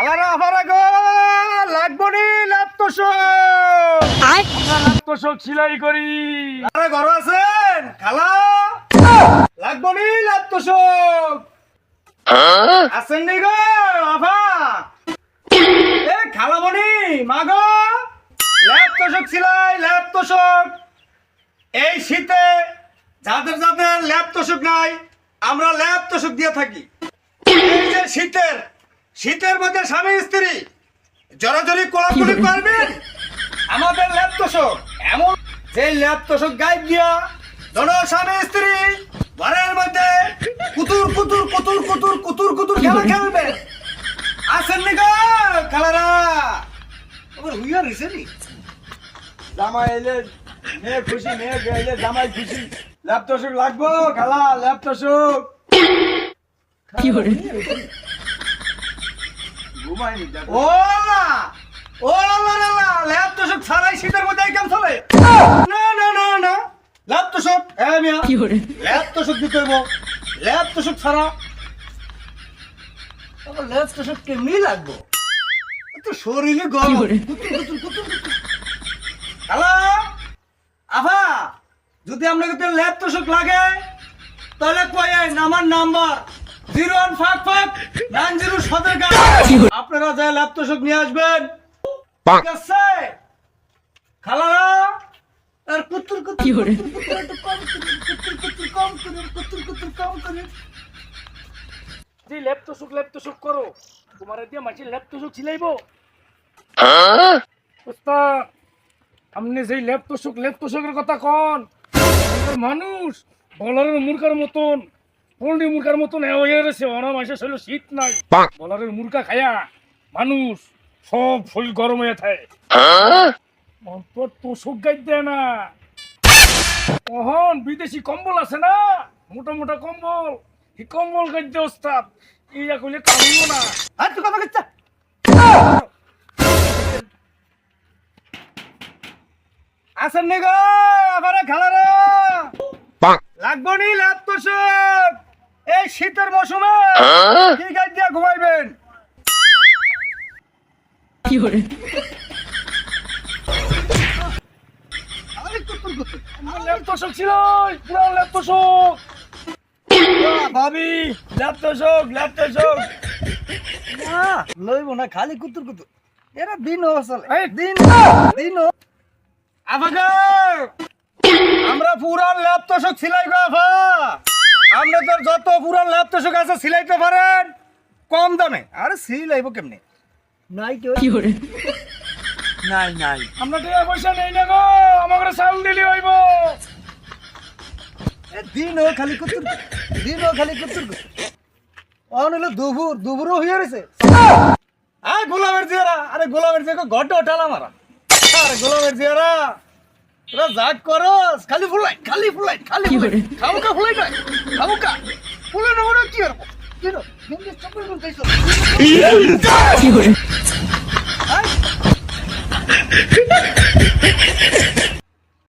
আলারা আফারা গো লাগবো নি laptop laptop সিলাই করি। আরে ঘর আছেন? খালা? লাগবো নি ল্যাপটপ আছেন নি গো আফা? এ খালা বনি মা গো। ল্যাপটপ সিলাই ল্যাপটপ এই শীতে যাদের যাদের ল্যাপ তোষক নাই আমরা ল্যাপ তোষক দিয়ে থাকি। এই যে শীতের শীতের মধ্যে স্বামী স্ত্রী জড়াজড়ি কোলাকুলি করবেন? আমাদের ল্যাপ তোষক এমন যে ল্যাপ তোষক গাইড দিয়া ধরো স্বামী স্ত্রী ঘরের মধ্যে কুতুর কুতুর কুতুর কুতুর কুতুর কুতুর খেলা খেলবে। আসেন নি খেলারা। আবার হুইয়া রয়েছে নি? জামা এলে মেয়ে খুশি মেয়ে গেলে জামাই খুশি। ল্যাপটপ লাগবো খেলা ল্যাপটপ ও না ও না না না ল্যাপটপ ছাড়াই শীতের মধ্যে কেমন চলে। না না না না। ল্যাপটপ মিয়া। ল্যাপটপ দিতে হইব। ল্যাপটপ ছাড়া তারপর ল্যাপটপ কেমনি লাগবো। তো শরীরে গরম। হ্যালো? আফা যদি আপনাকে ল্যাব তোষক লাগে তাহলে কয়েন আমার number? Zero one five five nine zero সতেরো আপনারা যা ল্যাব তোষক নিয়ে আসবেন ঠিক আছে খালারা আর কুতুর কুতুর কি করে? কুতুর কুতুর একটু কম কুতুর কুতুর করুন। যে ল্যাপটপ ল্যাপটপ করো তোমার দিয়ে মাঝে ছিলাইব ওস্তাদ আপনি ল্যাপটপ ল্যাপটপের কথা কন মানুষ বলারের মূর্খার মতন পোল্ট্রি মূর্খার মতন হয়ে গেছে ওরা মাসে শরীর শীত নাই বলারের মূর্খা খায়া মানুষ সব ফুল গরম হয়ে থাকে। অন্তর তোষক গাই দেয় না। বিদেশি কম্বল আছে না? মোটা মোটা কম্বল। এই কম্বল গাইতে ওস্তাদ? ইয়া কইলে কামিও না। আর তুই কথা কিচ্ছা আসেন নি গো আবার খালারা লাগবো নি ল্যাব তোষক। এই শীতের মৌসুমে কি গাছ দিয়া ঘুমাইবেন? ছিল পুরো ভাবি তোষক না লইব না খালি কুতুর কুতুর। এরা দিন আসলে দিন দিন আফাগো আমরা পুরান ল্যাব তোষক সিলাই গো আফা। আপনাদের যত পুরান ল্যাব তোষক আছে সিলাইতে পারেন। কম দামে। আরে সিলাইব কেমনে? নাই কেউ। নাই নাই। আমরা টাকা পয়সা নেই না গো আমাকে চাউল দিলি হইব। এ দিন ও খালি কুতুর দিন ও খালি কুতুর অন হলো দুপুর দুপুরও হয়ে রয়েছে আরে গোলামের জিয়ারা আরে গোলামের জিয়া ঘরটা ওঠালা মারা। আরে গোলামের জিয়ারা তোরা জাগ করস খালি ফুলাই খালি ফুলাই খালি ফুলাই। খামুকা ফুলাই খামুকা। ফুলাই না মনে কি করব কি 맨날 쪼글쪼글 돼있어. 이걸.